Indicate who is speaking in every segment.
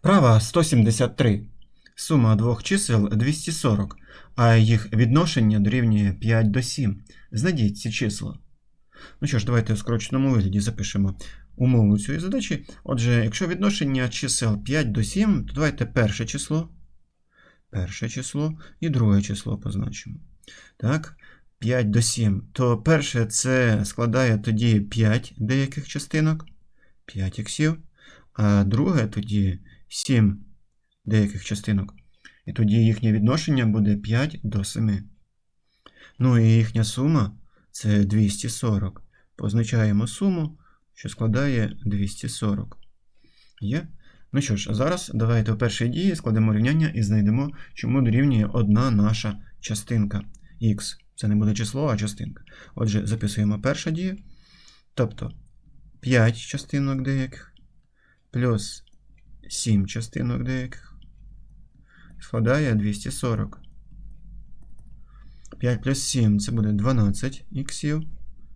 Speaker 1: Вправа 173. Сума двох чисел 240, а їх відношення дорівнює 5 до 7. Знайдіть ці числа. Ну що ж, давайте в скороченому вигляді запишемо умову цієї задачі. Отже, якщо відношення чисел 5 до 7, то давайте перше число. Перше число і друге число позначимо. Так, 5 до 7. То перше це складає тоді 5 деяких частинок, 5 іксів, а друге тоді 7 деяких частинок. І тоді їхнє відношення буде 5 до 7. Ну і їхня сума це 240. Позначаємо суму, що складає 240. Є? Ну що ж, а зараз давайте в першій дії складемо рівняння і знайдемо, чому дорівнює одна наша частинка х. Це не буде число, а частинка. Отже, записуємо перша дія. Тобто 5 частинок деяких плюс 7 частинок деяких складає 240. 5 плюс 7 це буде 12 іксів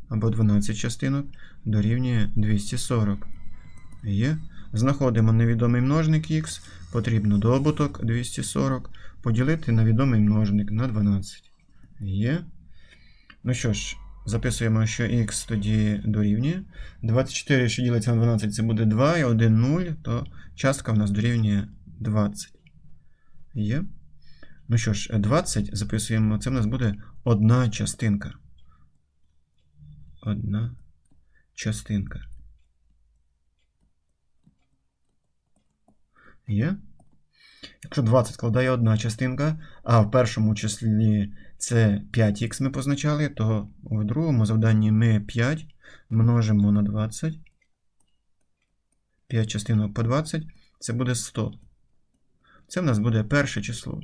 Speaker 1: або 12 частинок дорівнює 240. Є. Знаходимо невідомий множник х, потрібно добуток 240 поділити на відомий множник на 12. Є. Ну що ж, записуємо, що х тоді дорівнює. 24, що ділиться на 12, це буде 2 і 1 0, то частка в нас дорівнює 20. Є. Ну що ж, 20 записуємо, це в нас буде одна частинка. Одна частинка. Є. Якщо 20 складає одна частинка, а в першому числі це 5х ми позначали, то в другому завданні ми 5 множимо на 20. 5 частинок по 20 це буде 100. Це в нас буде перше число.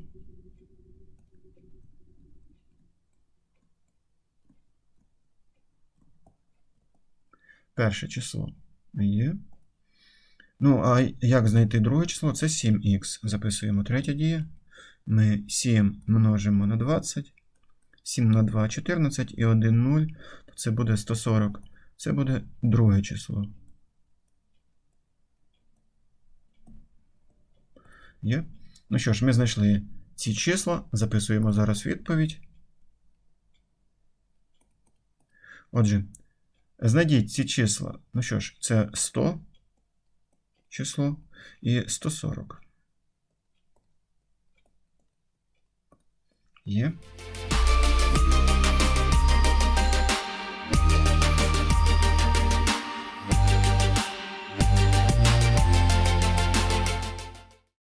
Speaker 1: Перше число є. Ну, а як знайти друге число? Це 7х. Записуємо третя дія. Ми 7 множимо на 20. 7 на 2 14 і 1 0. То це буде 140. Це буде друге число. Є? Ну що ж, ми знайшли ці числа. Записуємо зараз відповідь. Отже, знайдіть ці числа. Ну що ж, це 100 число і 140. Є.